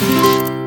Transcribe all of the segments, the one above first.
Thank you.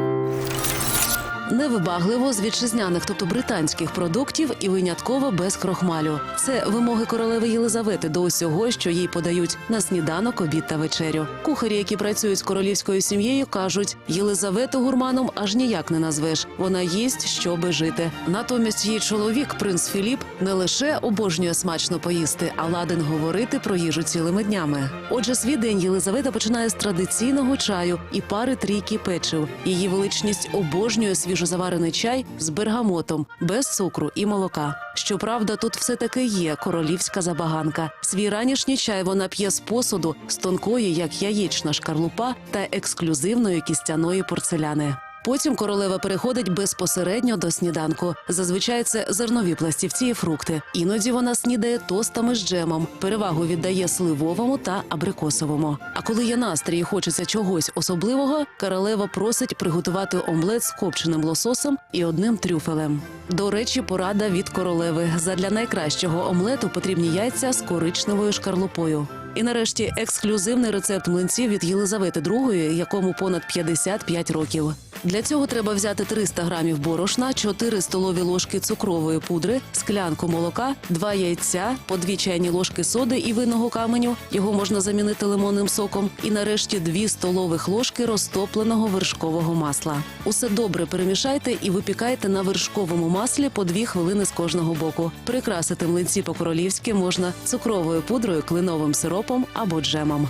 Невибагливо з вітчизняних, тобто британських продуктів, і винятково без крохмалю. Це вимоги королеви Єлизавети до усього, що їй подають на сніданок, обід та вечерю. Кухарі, які працюють з королівською сім'єю, кажуть: Єлизавету гурманом аж ніяк не назвеш. Вона їсть, щоби жити. Натомість її чоловік, принц Філіп, не лише обожнює смачно поїсти, а ладен говорити про їжу цілими днями. Отже, свій день Єлизавета починає з традиційного чаю і пари трійки печив. Її величність обожнює свіжозаварений чай з бергамотом, без цукру і молока. Щоправда, тут все таки є королівська забаганка. Свій ранішній чай вона п'є з посуду з тонкої, як яєчна шкарлупа, та ексклюзивної кістяної порцеляни. Потім королева переходить безпосередньо до сніданку. Зазвичай це зернові пластівці і фрукти. Іноді вона снідає тостами з джемом. Перевагу віддає сливовому та абрикосовому. А коли є настрій і хочеться чогось особливого, королева просить приготувати омлет з копченим лососом і одним трюфелем. До речі, порада від королеви. Задля найкращого омлету потрібні яйця з коричневою шкарлупою. І нарешті ексклюзивний рецепт млинців від Єлизавети II, якому понад 55 років. Для цього треба взяти 300 грамів борошна, 4 столові ложки цукрової пудри, склянку молока, 2 яйця, по 2 чайні ложки соди і винного каменю. Його можна замінити лимонним соком. І нарешті 2 столових ложки розтопленого вершкового масла. Усе добре перемішайте і випікайте на вершковому маслі по 2 хвилини з кожного боку. Прикрасити млинці по-королівськи можна цукровою пудрою, кленовим сиропом або джемом.